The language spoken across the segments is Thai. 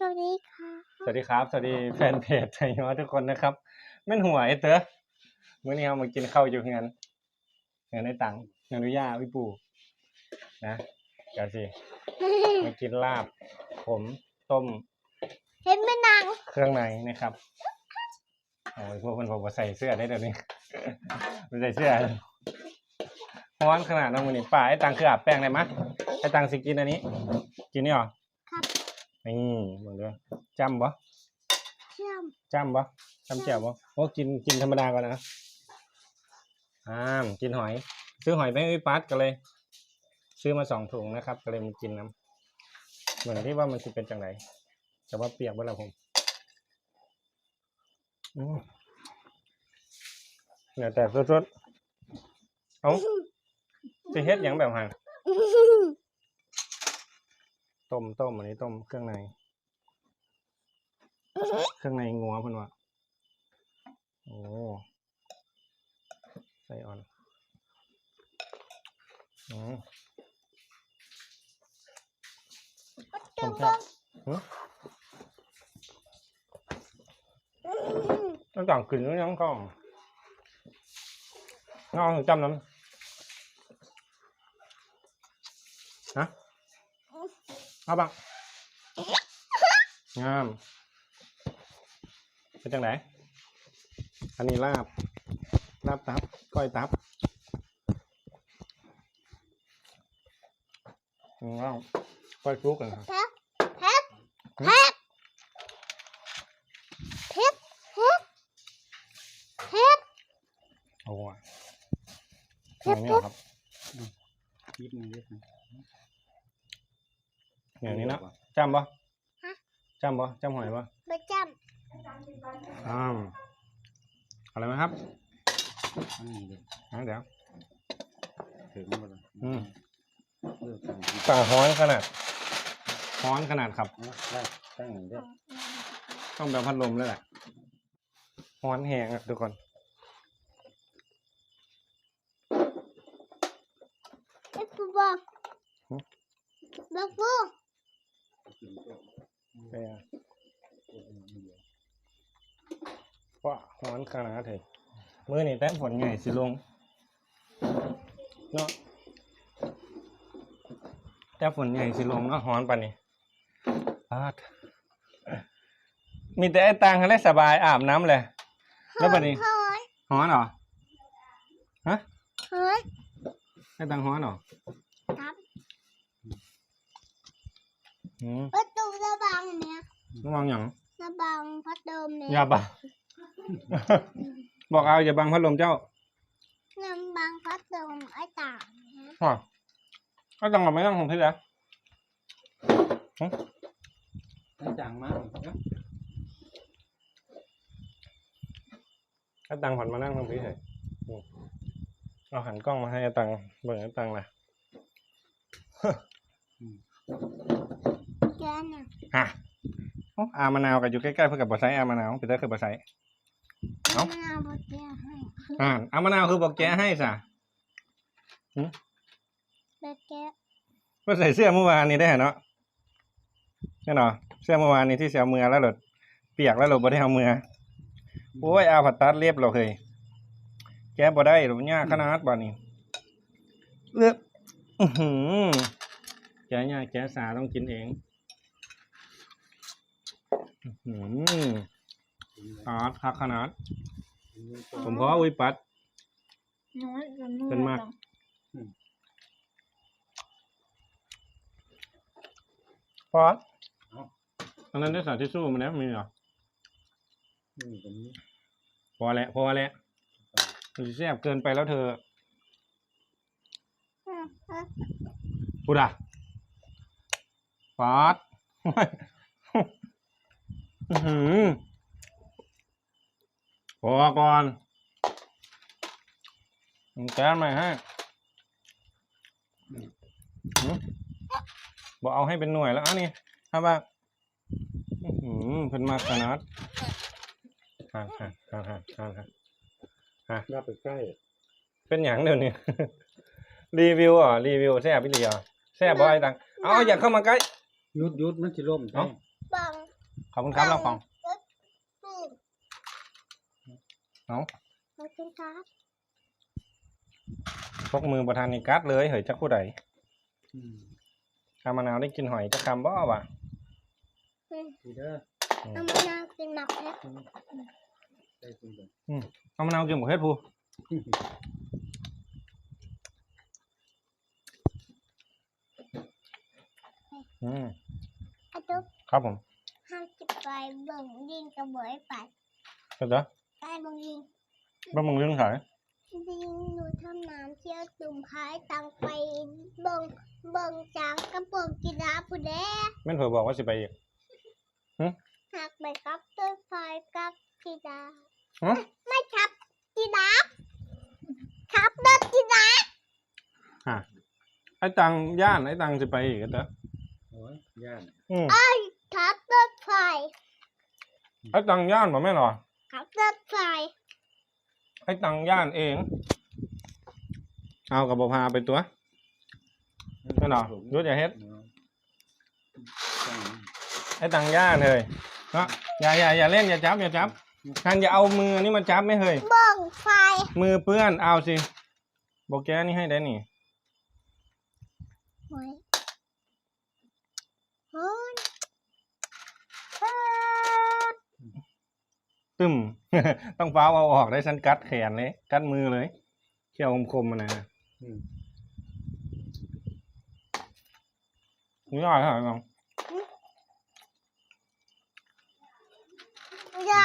สวัสดีค่ะสวัสดีครับ สวัสดีแฟนเพจไทยอทุกคนนะครับแม่นหัวไอ้เต๋อมื้อนี้เรามากินข้าวอยู่เฮือนเฮือนในตังเฮือนนุย่าพี่ปู่นะเดี๋ยวสิมากินลาบ ผมต้ม เห็นแม่นางเครื่องในนะครับโอ้ยพวกมันผมมาใส่เสื้อได้เดี๋ยวนี้มันใส่เสื้อร้อนขนาดนั้นวันนี้ป่าไอ้ตังคืออาบแป้งได้มะไอ้ตังสิกินอันนี้ กินนี่หรอครับ นี่เบิ่งเด้อจำบ่เชื่อมจำบ่จำแจ่วบ่โอ้กินกินธรรมดาก่อนนะอ่ามกินหอย ซื้อหอยไปให้พี่ปัดก็เลย ซื้อมาสองถุงนะครับ ก็เลยมากินน้ำเหมือนที่ว่ามันจะเป็นจังไรแต่ว่าเปียกเบ่ละผมอืมเนี่ยแต่สดๆเอาสิเฮ็ดหยังแบบห่าง ต้มต้มอันนี้ต้มเครื่องใน เครื่องในงัวเพิ่นว่าโอ้ใส่อ่อนอืมต้มแซ่บหึต้องต่างกลิ่นด้วยยังก่อนงเอาถึงจำน้ำฮะ เอาบังงามเป็นจังไหนอันนี้ลาบลาบตับก้อยตับอืมว้าวก้อยฟลุกกันครับแพ็คแพ็คแพ็คแพ็คแพ็คแพ็คโอ้โหเผ็ดอย่างนี้เหรอครับยิบหนึ่งเล็กนะ อย่างนี้นะจำปะจำปะจำหอยปะประจอ้าวอะไรไหมครับอันนี้เลยอะเดี๋ยวถึงหมดเลยอืมเลือกตั้งต่างฮ้อนขนาดฮ้อนขนาดครับได้ตั้งหนึ่งได้ต้องแบบพัดลมเลยแหละฮ้อนแหงอะทุกคนำไอ้ปูบอกบอก ปูไปอะว่าฮ้อนขนาดเถอะมือนี่แต้มฝนไงสิลง เนาะแต่ฝนใหญ่สิลงเนาะฮ้อนปานนี้ปาดมีแต่ไอ้ตังค์ให้ได้สบายอาบน้ำเลย แล้วบัดนี้เฮ้ยฮ้อนเหรอ ฮะ เฮ้ยไอ้ตังค์ฮ้อนเหรอครับ อืมประตูระบังเนี่ยระวังอย่างระบังพัดลมเนี่ยอย่าบัง บอกเอาอย่าบังพัดลมเจ้าระบังพัดลมไอ้ต่างเนี่ยอ๋อไอ้ตังค์เอาไม่นั่งของพี่แล้วได้จางมากครับไอ้ตังค์ผ่อนมานั่งตรงพี่เถอะอืมเอาหันกล้องมาให้ไอ้ตังค์เบิ่งไอ้ตังค์นะ แกน่ะฮะโอ้อามะนาวกับอยู่ใกล้ๆเพื่อกับบอไซอามะนาวปีเตอร์คือบอไซเอ้ามะนาวบดแกให้อ่าอามะนาวคือบอกแกให้สะบดแกก็ใส่เสื้อเมื่อวานนี้ได้เหรอเนาะแน่นอนเสื้อเมื่อวานนี้ที่เสียมือแล้วหลดเปียกแล้วหลดบ่ได้เอามือโอ้ยเอาผัดตัดเรียบเราเคยแกบ่ได้หรอกยากขนาดบ่นี้เลือกอือหือแกยากแกสาต้องกินเอง อื้อหืออาดคักขนาด ผมขออุ้ยปัด น้อยจนเป็นมากพออันนั้นได้สาทิชชู่มาแล้วมีเหรอ นี่ตรงนี้พอแล้ว พอแล้วมันสิแซ่บเกินไปแล้วเธอพูดอะฟาด อื้อหือพอก่อนมึงแก้ใหม่ให้หือบอกเอาให้เป็นหน่วยแล้วอันนี้ถ้าว่าอื้อหือเพิ่นมากขนาดห่างห่างห่างห่างห่างห่างรับไปใกล้ เป็นอย่างเดี๋ยวนี้รีวิวอะรีวิวแซ่บพี่ลีอะแซ่บบ่ไอ้ตังเอาอย่าเข้ามาใกล้ยุดยุดมันจะล่มเอ้าใช่บัง อบคุณครับเราของอืมเอาขอบคุณครับพกมือประธานนี่กัดเลยเฮ้ยจักผู้ใดอืมทามะนาวได้กินหอยจักคำบ่วะอืมดีเด้อเอามะนาวกินหมักเพชรได้จริงเลยเอามะนาวกินหมกเฮ็ดผู้อืมอาตุ๊กครับผมห้ามจิบไปเบิ่งดินกระเบยไปก็จะใต้บางดินบ่มึงเรื่องขายดินหนูทำน้ำเที่ยวตุ่มพายตังไปเบิ่งเบิ่งจางกระโปรงกีฬาผู้แดแม่นเผื่อบอกว่าสิไปอีกหักไปกับต้นไฟกับกีฬาฮะไม่ขับกีฬาขับรถกีฬาฮะไอ้ตังย่านไอ้ตังสิไปอีกก็จะโอ้ยย่านอืม ขับรถไฟไอ้ตังย่านบ่แม่นหรอขับรถไฟไอ้ตังย่านเอง เอากับบ่พาไปตัวแม่นหรอรู้อย่าเฮ็ดตั้งไอ้ตังย่านเลยเนาะอย่าอย่าอย่าเล่นอย่าจับอย่าจับท่านอย่าเอามือนี่มาจับไม่เฮ้ยเบิ่งไฟมือเปื้อนเอาสิบอกแกนี่ให้ได้นี่ ไว้โอ้ย ตึมต้องฟ้าวเอาออกได้ฉันกัดแขนเลย กัดมือเลย เขี้ยวคมๆมานะอืมนี่ย่อยเหรอน้องอย่า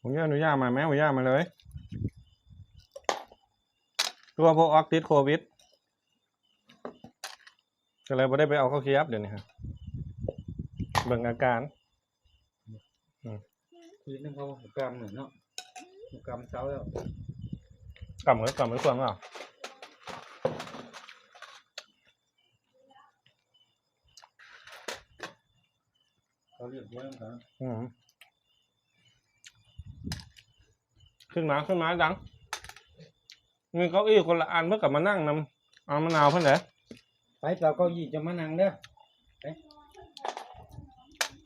ผมย่าอนุญาตมาไหมอนุญาตมาเลย ตัวพวกออกติดโควิดก็เลยไม่ได้ไปเอาเข้าเคียบเดี๋ยวนี้ครับ เบิ่งอาการคือนั่นเขากรรมเหมือนเนาะกรรมเช้าแล้วกลับมือกลับมือควงเหรอเขาเรียกว่าอะไรนะอืมขึ้นมาขึ้นมาดังมีเก้าอี้คนละอันเพื่อกลับมานั่งนำเอามะนาวเพื่อนเหรอไปเปล่าเก้าอี้จะมานั่งเด้อไป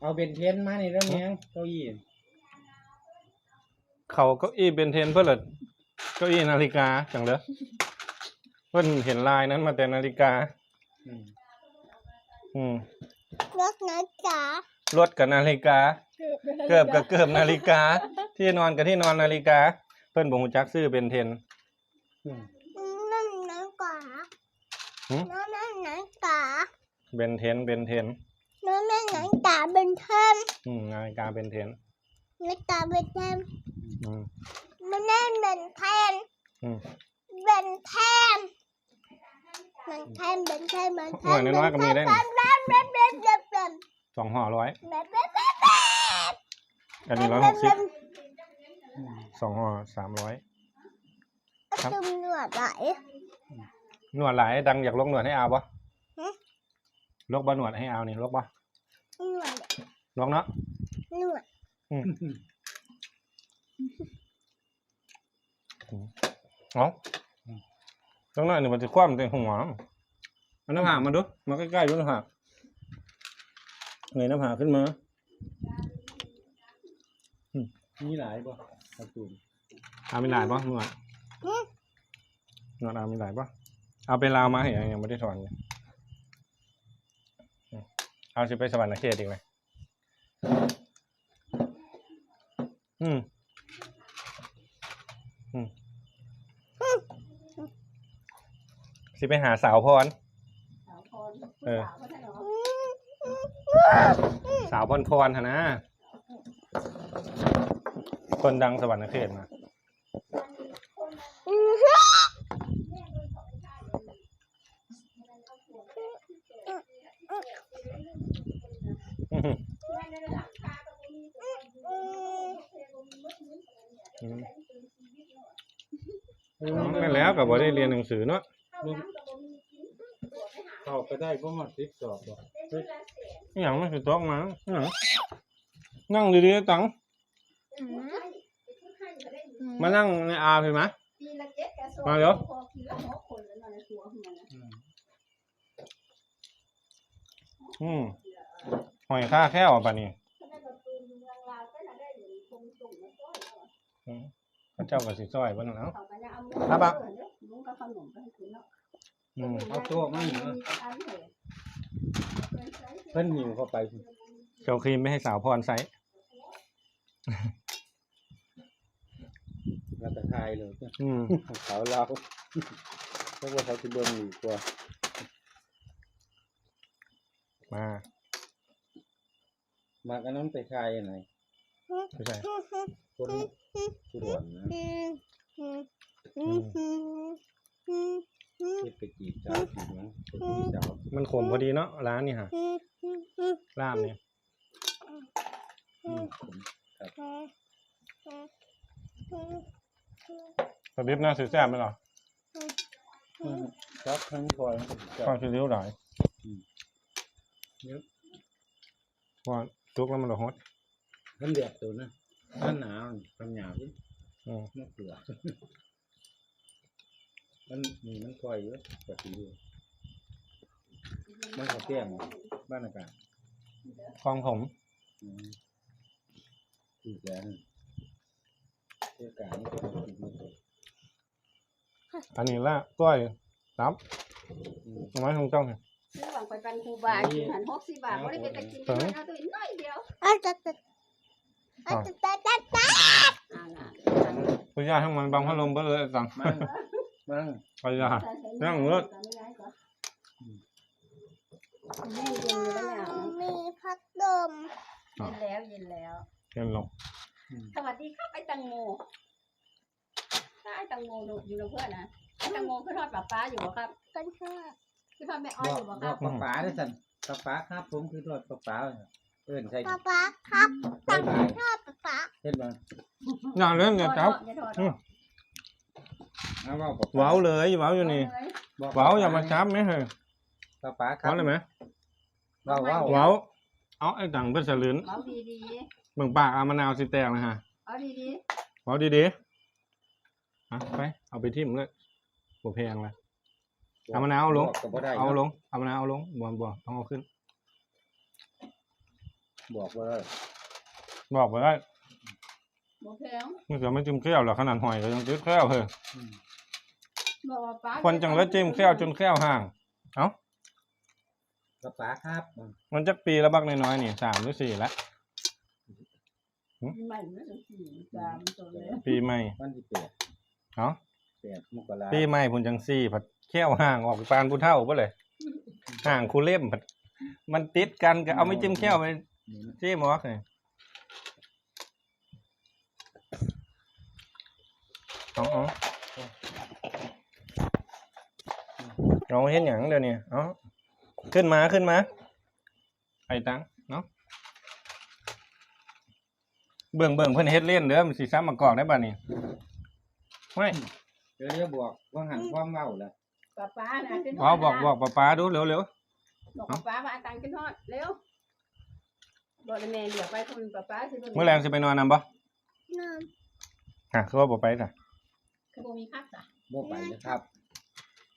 เอาเบนเทนมานี่เด้อแมงเก้าอี้เขาเก้าอี้เบนเทนเพื่อนเหรอเก้าอี้นาฬิกาจังเลยเพื่อนเห็นลายนั้นมาแต่นาฬิกา อืมอืมรถนะจ๊ะรถกับนาฬิกา เกือบกับเกือบนาฬิกา ที่นอนกับที่นอนนาฬิกา เพื่อนบ่งจักซื้อเบนเทนอืมนั่นนังกาหืมนั่นนั่นนังกาเบนเทนเบนเทนนั่นนั่นนังกา เป็นเทมอืมนาฬิกาเบนเทนนังกาเป็นเทมอืมนั่นนั่นเป็นเทมอืมเป็นเทมมันเทมเป็นเทมเป็นเทหน่วยมน้อยๆก็มีได้นี่เป็นเป็นเป็นเป็นเป็นสองห่อร้อยเป็นเป็นเป็นเป็นอันนี้ร้อยหกสิบอืมสองห่อสามร้อยครับจุ่มหนวดไหลหนวดหลายดังอยากลกหนวดให้เอาปะฮะลกบ่หนวดให้เอานี่ลกบ่หนวด ลกเนาะหนวดเอาลกหน่อยหนึ่งมันจะคว่ำเต็มหัวเอาหน้าผากมาดู มาใกล้ๆดูหน้าผากเงยหน้าผากขึ้นมามีหลายบ่กระตุนเอาไม่หลายปะหนวดหนวดเอาไม่หลายปะเอาไปลาวมาเหรอยังไม่ได้ถอนเลยอืมเอาสิไปสวรรค์เขตอีกไหม อืมอืมสิไปหาสาวพรเออสาวพรพรหนนะคนดังสวรรค์เขตมา อื้อหืออืม นั่นแล้วกับบได้เรียนหนังสือเนาะลูกเข้าไปได้เพราะมันติดสอบบ่เฮ้ยอหย่างไม่คือตกมาอหย่างนั่งดีๆตังมานั่งในอาเห็นไหมมาเดี๋ยวอืมอืมหอยค่าแค่วป่ะนี่อืมพระ เจ้ากับสิซอยบ้านเนาะครับอะอืมเอาตัวมาหิวเพิ่นหิวเข้าไปสิเจ้าครีมไม่ให้สาวพรใส่แล้วก็ทายเลยอืมเขาเราเพราะว่าเขาจะเบิ่งดีกว่ามามากันนั้นไปทายไหนไม่ใช่คน สุดวนนะที่ไปจีบสาวจีบนะไปจีบสาวมันขมพอดีเนาะร้านนี่ฮะลาบเนี่ยอืมผมสลิปหน้าซื้อแซ่บไหมหรอครับทั้งพลอยทั้งจัความบชื้นเลี้ยวหลายเยอะว่าจุกแล้วมันหลฮดท่านเดือดตัวนะ ท่านหนาวทำหยาบที่อืมมะเขือมันมีมันคอยเยอะกว่าสีเหลืองมันเขาแก้มบ้านอากาศคลองผมอืมถูกแล้วนี่เรื่องการนี่เป็นสิ่งที่ดีอันนี้ละก้อยรับอืมเอาไม้ของเจ้าเนี่ยซื้อหวังไปเป็นครูบากินหันหกสิบบาทไม่ได้เป็นตะกินกินเอาตัวน้อยเดียวอะจะจะ อะ อ่าน่ะพยาให้มันบังพัดลมไปเลยสั่งมั่งมั่งพยา นั่งเลิศแม่เย็นอยู่แล้วมีพัดลมเย็นแล้วเย็นแล้ว เกินลงสวัสดีครับไอ้ตังโมถ้าไอ้ตังโมอยู่กับเพื่อนนะไอ้ตังโมคือทอดปลาปลาอยู่บ่ครับกันค่ะคือทอดแม่อ้อยอยู่บ่อครับบอกป้าด้วยสันป้าป้าครับผมคือรถป้าป้าเอิ้นใช่ป๊าป๊าครับบ๊ายบายชอบป๊าป๊าเห็นบ่อย่าเล่นอย่าจับอย่าทอดอืมเอาเว่าป้าเว้าเลยเว้าอยู่นี่บอกเว้าอย่ามาจับไหมเฮ้ยป้าป้าครัเว้าบเลยไหมเว้าเว้าเว้าเอาไอ้ตังเป็นสลึนเอาดีเบิ่งปากอามะนาวสิแตกนะฮะๆเอาดีเว้าดีๆอะไปเอาไปทิ่มเลยบ่แพงเลยเอามะนาวเอาลงบอกก็บ่ได้เอาลง เอามะนาวเอาลงบ่บ่ต้องเอาขึ้น บอกว่าได้บอกไปได้ๆบ่แพงมันเสือไม่จิ้มแก้วหรอกขนาดหอยก็ยังจิ้มแก้วเฮ้ยอืมบอกว่าปลาคนจังเลยจิ้มแก้วจนแก้วห่างป้าป้าครับมันจักปีแล้วบักน้อยๆนี่สามหรือสี่ละใหม่ไม่ถึงสี่สามตัวเลยปีใหม่วันที่แปดเนาะแปดมกราปีใหม่พุ่นจังสี่ผัดแก้วห่างออกไปปานผู้เท่าไปเลยห่างคูเล่มผัดมันติดกันก็เอาไม่จิ้มแก้วไป นี่นะจิ้มวอกเลยเอาเอาเราเห็นอย่างเดี๋ยวนี้เอาขึ้นมาขึ้นมา ไอ้ตังเนาะ เบิ่งเบิ่งเพิ่นเฮ็ดเล่นเด้อมันสิซ้ำมากอกได้บัดนี้ไม่เดี๋ยวเดี๋ยวบอกว่าหันความเว้าแล้วปลาปลานะขึ้นทเอาอดบอกบอกป้าป้าดูเร็วเร็วบอกปลาปลาว่าอาตังขึ้นทอดเร็ว บอกเลยแม่เดี๋ยวไปคนปลาปลาสิเมื่อแรงสิไปนอนนำบ่น้ฮะคือว่าบ่ไปจ้ะคือบ่มีคักจ้ะบ่ไปนะครับ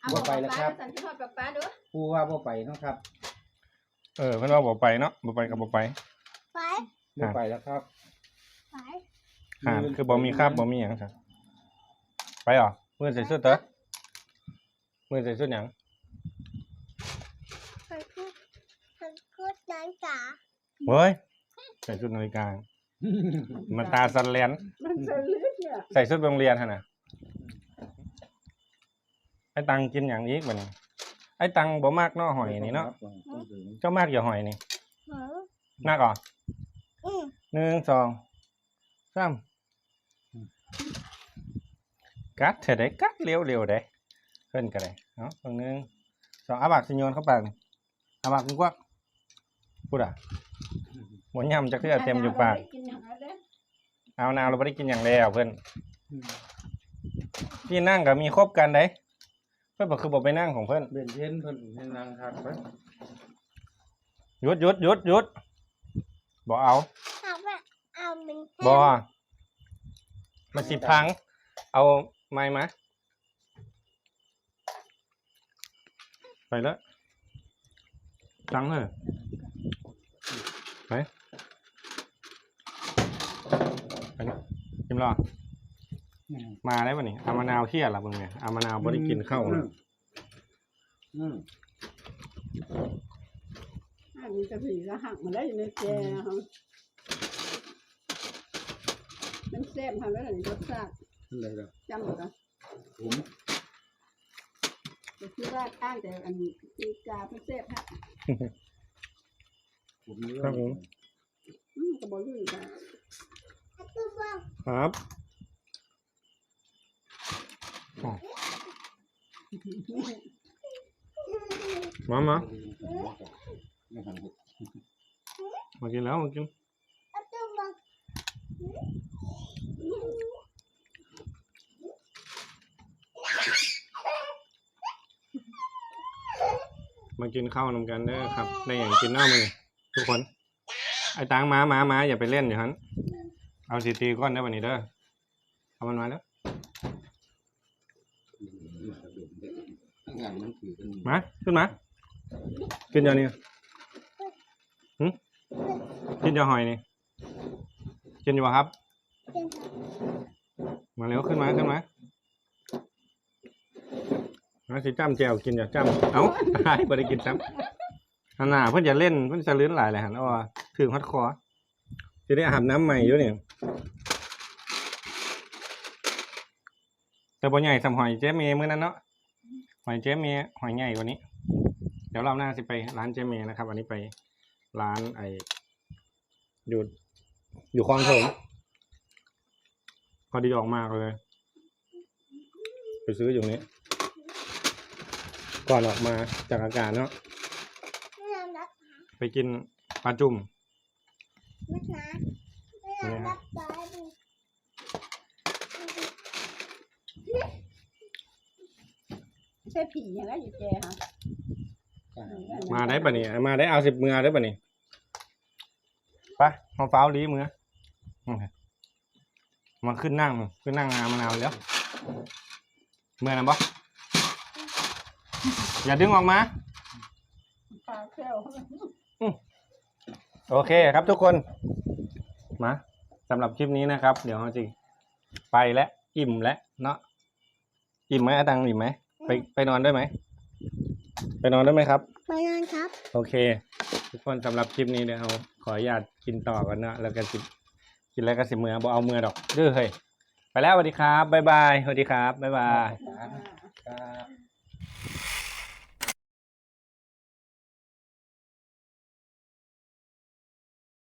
เอาบ่ไปแล้วครับสั่นขึ้นทอดปลาปลาเด้อผู้ว่าบ่ไปเนาะครับ เออเพิ่นว่าบ่ไปเนาะบ่ไปก็บ่ไปำไปบ่ไปแล้วครับ ไปห่านคือบ่มีคราบบ่มีหยังจ้ะไปเหรอมื้อใส่ชุดเด้อมื้อใส่ชุดหยัง ไปพูดไปพูดนั้นจ๋า เฮ้ยใส่ชุดนาฬิกามันตาสั่นแลนมันจะลึกเนี่ยใส่ชุดโรงเรียนหั่นน่ะไอ้ตังกินหยังอีกบัดนี้ไอ้ตังบ่มักเนาะหอยนี่เนาะเจ้ามากอย่าหอยนี่หือมากอะอืมหนึ่งสองสามกัดเถอะได้กัดเร็วเร็วๆได้เพิ่นก็ได้เนาะตรงหนึงสองอาบักสิโยนเข้าปากนี่อาบักกว้างพูดอะ หมดยำจะคือเต็มอยู่ปากกินอย่างนั้นเด้อเอานาวเราไม่ได้กินอย่างแล้วเพิ่นพี่นั่งก็มีครบกันได้เพิ่นบอกคือบอกไปนั่งของเพิ่นเบนเทนเพิ่นให้นางทักไปหยุดหยุดหยุดหยุดบ่เอาเอาไปเอาเป็นบ่มันสิพัง เอาไม้มาไปแล้วตังเลยไป ไปนี่ชิมรอมาได้ป่ะนี่เอามะนาวเคี่ยละเบิ่งเนี่ยเอามะนาวบ่ได้กินข้าวอืเลมยอืมอะมีกระผีก็หักมาได้อยู่ในแจครับมันแซ่บค่ะแล้วอันนี้รสชาติอะไรล่ะจำหมดอะผมก็คือว่าอ้างแต่อันนี้ตีกาเพื่อแซ่บฮะผมนี่ครับผมอืมกระบอกอยู่ค่ะตัวบ้าง ครับมามาไม่ทันครับมากินแล้วมากินตัวบ้างมากินข้าวนำกันเด้อครับในอย่างกินหน้ามือทุกคน ไอ้ตังมามามาอย่าไปเล่นอย่างนั้น เอาสีตีก้อนได้วันนี้เด้อเอามันมาแล้วงานมันคือกันมาขึ้นมากินอย่างนี้หึกินจะหอยนี่กินอยู่ปะครับ มาเร็วขึ้นมาขึ้นมามาสิจ้ำแจวกินอย่าจ้ำเอ้าตายบ่ได้กินจ้ำอันน่ะเพิ่อนจะเล่นเพิ่อนจะลื่นหลายเลยหันอว่าถึงฮัดคอจะได้อาบน้ำใหม่อยู่นี่แบ่ใหญ่สำหอยเจ๊เมย์มื้อนั้นเนาะหอยเจ๊เมย์หอยใหญ่กว่านี้ เดี๋ยวรอบหน้าสิไปร้านเจ๊เมย์นะครับ อันนี้ไปร้านไออยู่อยู่คลองถมพอดีออกมากเลย ไปซื้ออยู่นี้ ก่อนออกมาจากอากาศเนาะไม่นอนรับไปกินปลาจุ่มไม่นะไม่นอนรับตายดิ ใช่ผีอย่างนั้นอยู่แจค่ะมาได้ปะเนี่ยมาได้เอาสิบมือได้ปะเนี่ยไปมาฟ้าวลีมืออืมมาขึ้นนั่งมึงขึ้นนั่งงามะนาวแล้วเมื่อนะบออย่าดึงออกมาปลาแก้วโอเคครับทุกคนมาสำหรับคลิปนี้นะครับ เดี๋ยวเราจะไปแล้วอิ่มแล้วเนาะอิ่มไหมอาตังอิ่มไหม ไปไปนอนด้วยไหม ไปนอนด้วยไหมครับไม่นอนครับ โอเค ทุกคนสำหรับคลิปนี้เดี๋ยวเราขออนุญาตกินต่อกันเนาะแล้วก็สิกินแล้วก็สิเมือบ่เอามือดอกดื้อเฮ้ยไปแล้วสวัสดีครับบ๊ายบายสวัสดีครับบ๊ายบายครับ